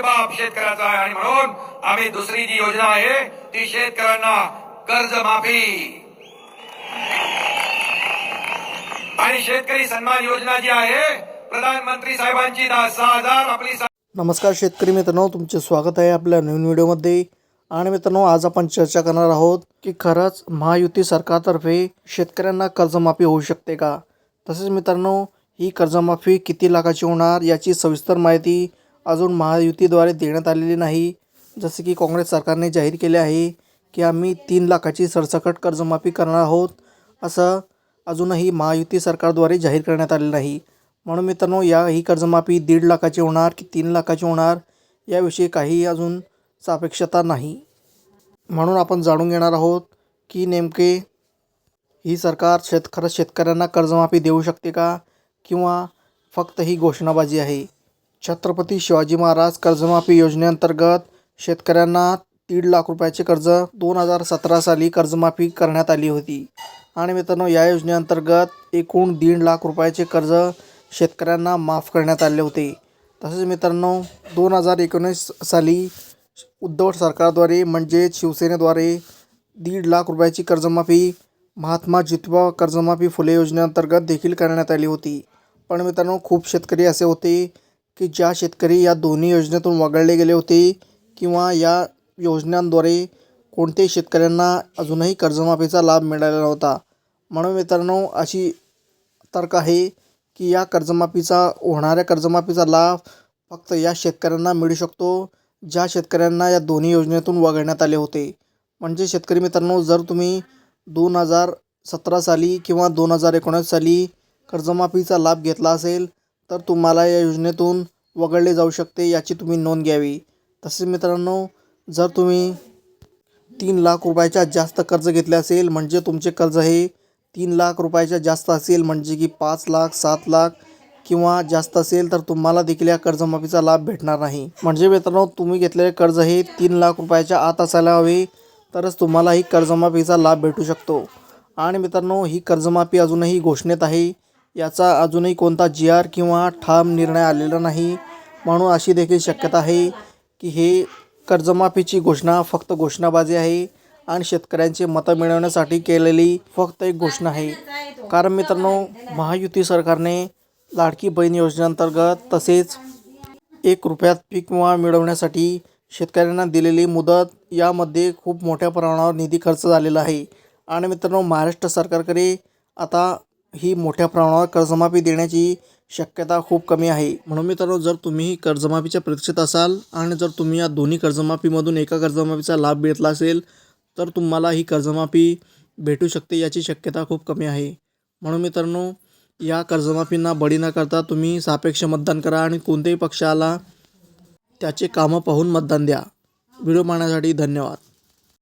मायबाप शेतकऱ्याचा आहे आणि म्हणून आम्ही दुसरी जी योजना आहे ती शेतकऱ्यांना कर्ज माफी आणि शेतकरी सन्मान योजना जी आहे प्रधानमंत्री साहेबांची सहा हजार आपली नमस्कार शेतकरी मित्रांनो तुमचे स्वागत आहे आपल्या नवीन व्हिडिओमध्ये. आणि मित्रांनो आज आपण चर्चा करणार आहोत की खरंच महायुती सरकारतर्फे शेतकऱ्यांना कर्जमाफी होऊ शकते का? तसेच मित्रांनो ही कर्जमाफी किती लाखाची होणार याची सविस्तर माहिती अजून महायुतीद्वारे देण्यात आलेली नाही. जसे की काँग्रेस सरकारने जाहीर केले आहे की आम्ही तीन लाखाची सरसकट कर्जमाफी करणार आहोत असं अजूनही महायुती सरकारद्वारे जाहीर करण्यात आले नाही. म्हणून मित्रांनो या ही कर्जमाफी दीड लाखाची होणार की तीन लाखाची होणार याविषयी काही अजून सापेक्षता नाही. म्हणून आपण जाणून घेणार आहोत की नेमके ही सरकार शेत खरंच शेतकऱ्यांना कर्जमाफी देऊ शकते का किंवा फक्त ही घोषणाबाजी आहे? छत्रपती शिवाजी महाराज कर्जमाफी योजनेअंतर्गत शेतकऱ्यांना दीड लाख रुपयाचे कर्ज दोन हजार सतरा साली कर्जमाफी करण्यात आली होती. आणि मित्रांनो या योजनेअंतर्गत एकूण दीड लाख रुपयाचे कर्ज शेतकऱ्यांना माफ करण्यात आले होते. तसेच मित्रांनो दोन हजार एकोणीस साली उद्धव सरकारद्वारे म्हणजेच शिवसेनेद्वारे दीड लाख रुपयाची कर्जमाफी महात्मा ज्योतिबा कर्जमाफी फुले योजनेअंतर्गत देखील करण्यात आली होती. पण मित्रांनो खूप शेतकरी असे होते की ज्या शेतकरी या दोन्ही योजनेतून वगळले गेले होते किंवा या योजनांद्वारे कोणत्याही शेतकऱ्यांना अजूनही कर्जमाफीचा लाभ मिळालेला नव्हता म्हणून मित्रांनो अशी तर्क आहे की या कर्जमाफीचा होणाऱ्या कर्जमाफीचा लाभ फक्त या शेतकऱ्यांना मिळू शकतो ज्या शेतकऱ्यांना या दोन्ही योजनेतून वगळण्यात आले होते. म्हणजे शेतकरी मित्रांनो जर तुम्ही दोन हजार सतरा साली किंवा दोन हजार एकोणीस साली कर्जमाफीचा लाभ घेतला असेल तर तुम्हाला या योजनेतून वगळले जाऊ शकते याची तुम्ही नोंद घ्यावी. तसेच मित्रांनो जर तुम्ही तीन लाख रुपयाच्या जास्त कर्ज घेतले असेल म्हणजे तुमचे कर्ज हे तीन लाख रुपयाच्या जास्त असेल म्हणजे की पाच लाख सात लाख किंवा जास्त असेल तर तुम्हाला देखील या कर्जमाफीचा लाभ भेटणार नाही. म्हणजे मित्रांनो तुम्ही घेतलेले कर्ज हे तीन लाख रुपयाच्या आत असायला हवे तरच तुम्हाला ही कर्जमाफीचा लाभ भेटू शकतो. आणि मित्रांनो ही कर्जमाफी अजूनही घोषणेत आहे. याचा अजूनही कोणता जी आर किंवा ठाम निर्णय आलेला नाही. म्हणून अशी देखील शक्यता आहे की हे कर्जमाफीची घोषणा फक्त घोषणाबाजी आहे आणि शेतकऱ्यांचे मतं मिळवण्यासाठी केलेली फक्त एक घोषणा आहे. कारण मित्रांनो महायुती सरकारने लाडकी बहीण योजनेअंतर्गत तसेच एक रुपयात पीक विमा मिळवण्यासाठी शेतकऱ्यांना दिलेली मुदत यामध्ये खूप मोठ्या प्रमाणावर निधी खर्च झालेला आहे. आणि मित्रांनो महाराष्ट्र सरकारकडे आता ही मोठ्या प्रमाणावर कर्जमाफी देण्याची शक्यता खूप कमी आहे. म्हणून मित्रांनो जर तुम्ही कर्जमाफीच्या प्रतीक्षेत असाल आणि जर तुम्ही या दोन्ही कर्जमाफीमधून एका कर्जमाफीचा लाभ घेतला असेल तर तुम्हाला ही कर्जमाफी भेटू शकते याची शक्यता खूप कमी आहे. म्हणून मित्रांनो या कर्जमाफींना बळी न करता तुम्ही सापेक्ष मतदान करा आणि कोणत्याही पक्षाला त्याचे कामं पाहून मतदान द्या. व्हिडिओ पाहण्यासाठी धन्यवाद.